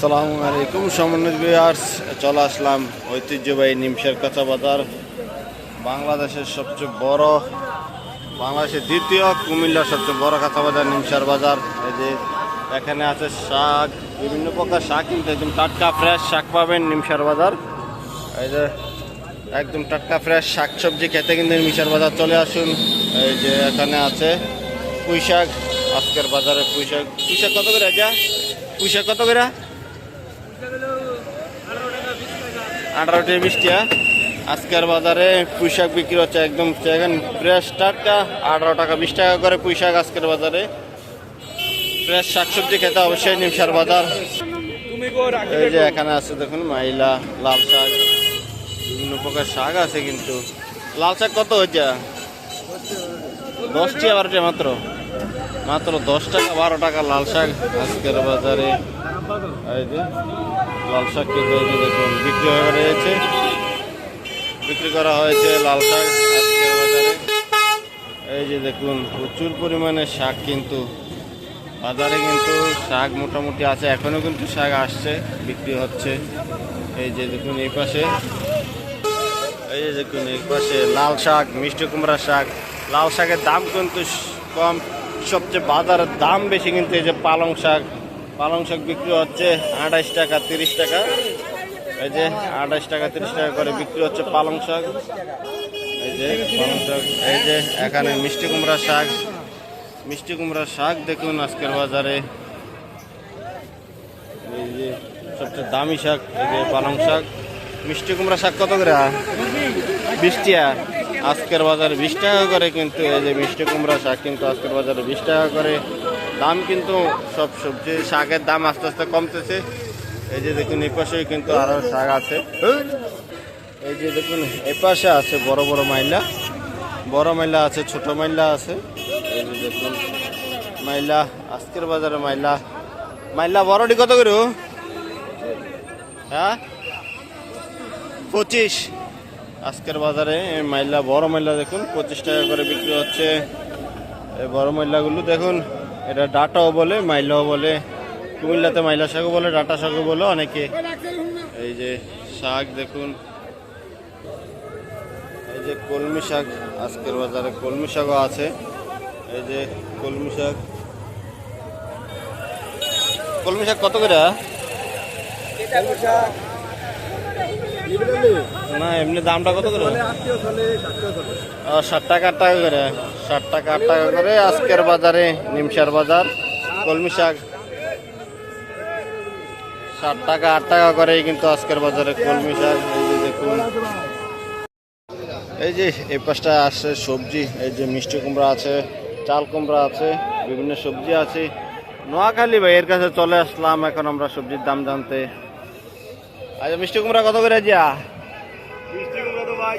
সালামু আলাইকুম, সমন্বিত বিহার্স চলে আসলাম ঐতিহ্যবাহী নিমশের কাঁচা বাজার, বাংলাদেশের সবচেয়ে বড়, বাংলাদেশের দ্বিতীয় কুমিল্লার সবচেয়ে বড় কাঁচা বাজার নিমসার বাজার। এই যে এখানে আছে শাক, বিভিন্ন প্রকার শাক কিন্তু একদম টাটকা ফ্রেশ শাক পাবেন নিমসার বাজার। এই যে একদম টাটকা ফ্রেশ শাক সবজি খেতে কিন্তু নিমসার বাজার চলে আসুন। এই যে এখানে আছে পুঁই শাক, আজকের বাজারে পুঁই শাক। পুঁই শাক কত করে যা পুঁই শাক কত করে? আঠারো টাকা বিশ টাকা। আজকের বাজারে পুঁই শাক বিক্রি হচ্ছে একদম এখন ফ্রেশ টাটকা, আঠারো টাকা বিশ টাকা করে পুঁই শাক আজকের বাজারে। ফ্রেশ শাকসবজি খেতে অবশ্যই নিমসার বাজার। এই যে এখানে আছে দেখুন, মাইলা, লাল শাক, বিভিন্ন প্রকার শাক আছে কিন্তু। লাল শাক কত হচ্ছে দশটি টাকা বারো টাকা মাত্র। মাত্র দশ টাকা, বারো টাকা লাল শাক। আজকের বাজারে এই যে লাল শাক কিন্তু দেখুন, বিক্রি হয়ে রয়েছে। বিক্রি করা হয়েছে লাল শাক আজকের বাজারে। এই যে দেখুন, প্রচুর পরিমাণে শাক কিন্তু, বাজারে কিন্তু শাক মোটামুটি আছে এখনও কিন্তু শাক আসছে, বিক্রি হচ্ছে। এই যে দেখুন, এই পাশে, এই যে দেখুন, এই পাশে লাল শাক, মিষ্টি কুমড়া শাক। লাল শাকের দাম কিন্তু কম সবচেয়ে বাজারের দাম বেশি কিন্তু এই যে পালং শাক। পালং শাক বিক্রি হচ্ছে আঠাইশ টাকা, তিরিশ টাকা। এই যে আঠাইশ টাকা, তিরিশ টাকা করে বিক্রি হচ্ছে পালং শাক। এই যে পালং শাক, এই যে এখানে মিষ্টি কুমড়া শাক। মিষ্টি কুমড়া শাক দেখুন আজকের বাজারে। এই যে সবচেয়ে দামি শাক, এই যে পালং শাক। মিষ্টি কুমড়া শাক কত করে? বিশ আজকের বাজারে বিশ টাকা করে কিন্তু এই যে মিষ্টি কুমড়া শাক কিন্তু আজকের বাজারে বিশ টাকা করে। দাম কিন্তু সব সবজি শাকের দাম আস্তে আস্তে কমতেছে। এই যে দেখুন, এই পাশেও কিন্তু আরও শাক আছে। এই যে দেখুন এ পাশে আছে বড় বড় মাইলা। বড় মাইলা আছে, ছোট মাইলা আছে। এই যে দেখুন, মাইলা, আজকের বাজারে মাইলা। মাইলা বড়টি কত করে? হ্যাঁ? পঁচিশ। আজকের বাজারে মাইলা, বড় মাইলা দেখুন, পঁচিশ টাকা করে বিক্রি হচ্ছে। বড় মাইলাগুলো দেখুন, এটা ডাটাও বলে, মাইলাও বলে। কুমিল্লাতে মাইলা শাকও বলে, ডাটা শাকও বলে অনেকে। এই যে শাক দেখুন, এই যে কলমি শাক, আজকের বাজারে কলমি শাকও আছে। এই যে কলমি শাক। কলমি শাক কত করে না এমনি দামটা কত করে? ষাট টাকা আট টাকা করে। ষাট টাকা আট টাকা করে আজকের বাজারে নিমসার বাজার কলমি শাক। ষাট টাকা আট টাকা করে কিন্তু আজকের বাজারে কলমি শাক। এই যে দেখুন। এই যে এই পাশটা আছে সবজি এই যে মিষ্টি কুমড়া আছে চাল কুমড়া আছে বিভিন্ন সবজি আছে। নোয়াখালী ভাই এর কাছে চলে আসলাম এখন আমরা সবজির দাম জানতে। আচ্ছা মিষ্টি কুমড়া কত করে যা মিষ্টি কুমড়া তো ভাই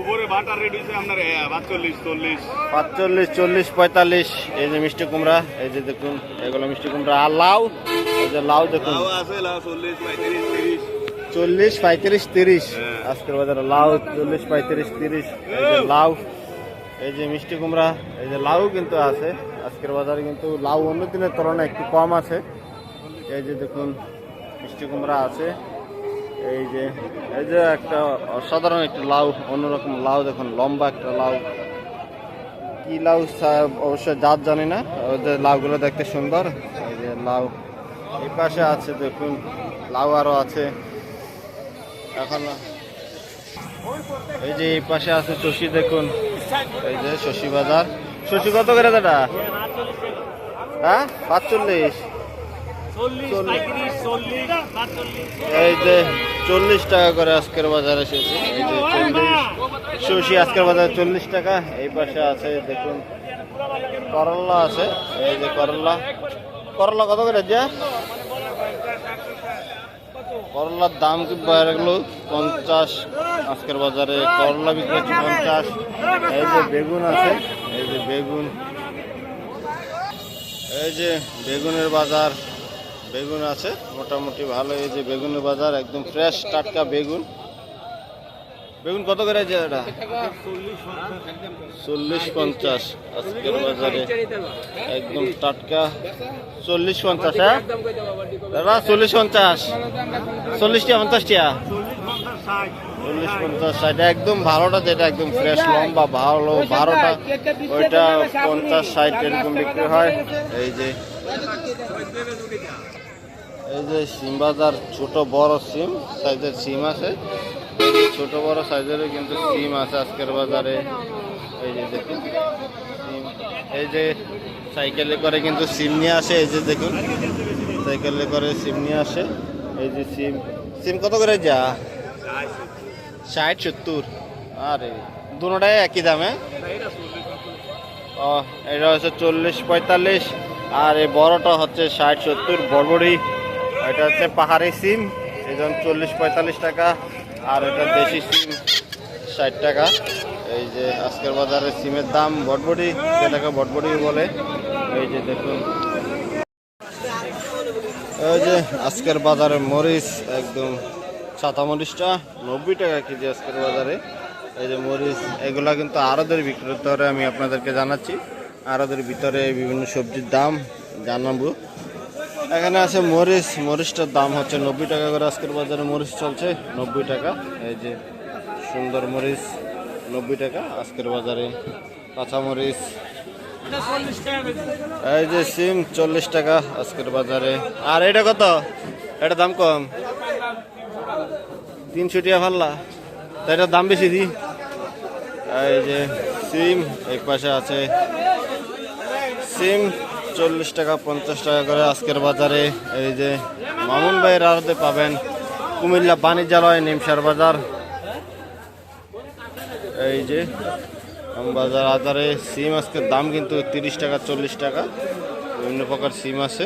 উপরে বাটার রেট হয়েছে আপনার পাঁচচল্লিশ চল্লিশ। পাঁচচল্লিশ চল্লিশ পঁয়তাল্লিশ এই যে মিষ্টি কুমড়া এই যে দেখুন এগুলো মিষ্টি কুমড়া। আর লাউ এই যে লাউ দেখুন। লাউ আছে লাউ চল্লিশ পঁয়ত্রিশ তিরিশ। চল্লিশ পঁয়ত্রিশ তিরিশ। হ্যাঁ। আজকের বাজারে লাউ চল্লিশ পঁয়ত্রিশ তিরিশ। এই যে লাউ এই যে মিষ্টি কুমড়া এই যে লাউ কিন্তু আছে। আজকের বাজারে কিন্তু লাউ অন্য দিনের তুলনায় একটু কম আছে। এই যে দেখুন মিষ্টি কুমড়া আছে। এই যে এই যে একটা অসাধারণ একটা লাউ, অন্যরকম লাউ, দেখুন, লম্বা একটা লাউ। কি লাউ অবশ্যই জাত জানি না ওদের লাউগুলো দেখতে সুন্দর। এই যে লাউ। এই পাশে আছে, দেখুন, লাউ আরও আছে। এখন, এই যে এই পাশে আছে শশী, দেখুন। এই যে শশী বাজার। শশী কত করে দাদা? হ্যাঁ পাঁচচল্লিশ। এই যে চল্লিশ টাকা করে আজকের বাজারে শশী এই যে চল্লিশ, শশী আজকের বাজারে চল্লিশ টাকা। এই পাশে আছে, দেখুন করল্লা আছে। এই যে করল্লা করল্লা কত করে যা করলার দাম কি গেল? পঞ্চাশ। আজকের বাজারে করলা বিক্রি হচ্ছে পঞ্চাশ। এই যে বেগুন আছে। এই যে বেগুন। এই যে বেগুনের বাজার। বেগুন আছে, মোটামুটি ভালো। এই যে বেগুনের বাজার, একদম ফ্রেশ টাটকা বেগুন। বেগুন কত করে আছে এটা চল্লিশ পঞ্চাশ আজকের বাজারে। একদম টাটকা। চল্লিশ পঞ্চাশ হ্যাঁ? চল্লিশ পঞ্চাশ। চল্লিশটা, পঞ্চাশটা? চল্লিশ পঞ্চাশ, ষাট। একদম ভালোটা যেটা, একদম ফ্রেশ লম্বা, ভালো, বারোটা। ওইটা পঞ্চাশ, ষাট এরকম বিক্রি হয়। এই যে এই যে সিম বাজার, ছোট বড় সিম, সাইজের সিম আছে। ছোট বড় সাইজেরও কিন্তু সিম আছে আজকের বাজারে। এই যে দেখুন এই যে সাইকেলে করে কিন্তু সিম নিয়ে আসে, এই যে দেখুন, সাইকেলে করে সিম নিয়ে আসে। এই যে সিম সিম কত করে যা? ষাট সত্তর। আরে, দুটাই একই দামে? ও, এটা হচ্ছে চল্লিশ পঁয়তাল্লিশ। আর এই বড়টা হচ্ছে ষাট সত্তর বড়বড়ি এটা হচ্ছে পাহাড়ি সিম, এই জন্য চল্লিশ পঁয়তাল্লিশ টাকা। আর এটা দেশি সিম, ষাট টাকা। এই যে আজকের বাজারে সিমের দাম বটবটি যেটাকে বটবটি বলে। এই যে দেখুন। এই যে আজকের বাজারে মরিচ একদম ছাতা মরিচটা নব্বই টাকা কেজি আজকের বাজারে। এই যে মরিচ, এগুলা কিন্তু আরদের বিক্রেতারে আমি আপনাদেরকে জানাচ্ছি। আরদের ভিতরে বিভিন্ন সবজির দাম জানাব। এখানে আছে মরিচ, মরিচটার দাম হচ্ছে নব্বই টাকা করে আজকের বাজারে মরিচ চলছে নব্বই টাকা। এই যে সুন্দর মরিচ, নব্বই টাকা আজকের বাজারে। কাঁচা মরিচ। এই যে সিম, চল্লিশ টাকা আজকের বাজারে। আর এটা কত? এটা দাম কম। তিনশো টাকা পাল্লা। তা এটার দাম বেশি দি। এই যে সিম, এক পাশে আছে সিম, চল্লিশ টাকা, পঞ্চাশ টাকা করে আজকের বাজারে। এই যে মামুন ভাইয়ের আড়তে পাবেন কুমিল্লা বাণিজ্যালয়, নিমসার বাজার। এই যে বাজার আধারে সিম আজকের দাম কিন্তু তিরিশ টাকা, চল্লিশ টাকা। বিভিন্ন প্রকার সিম আছে।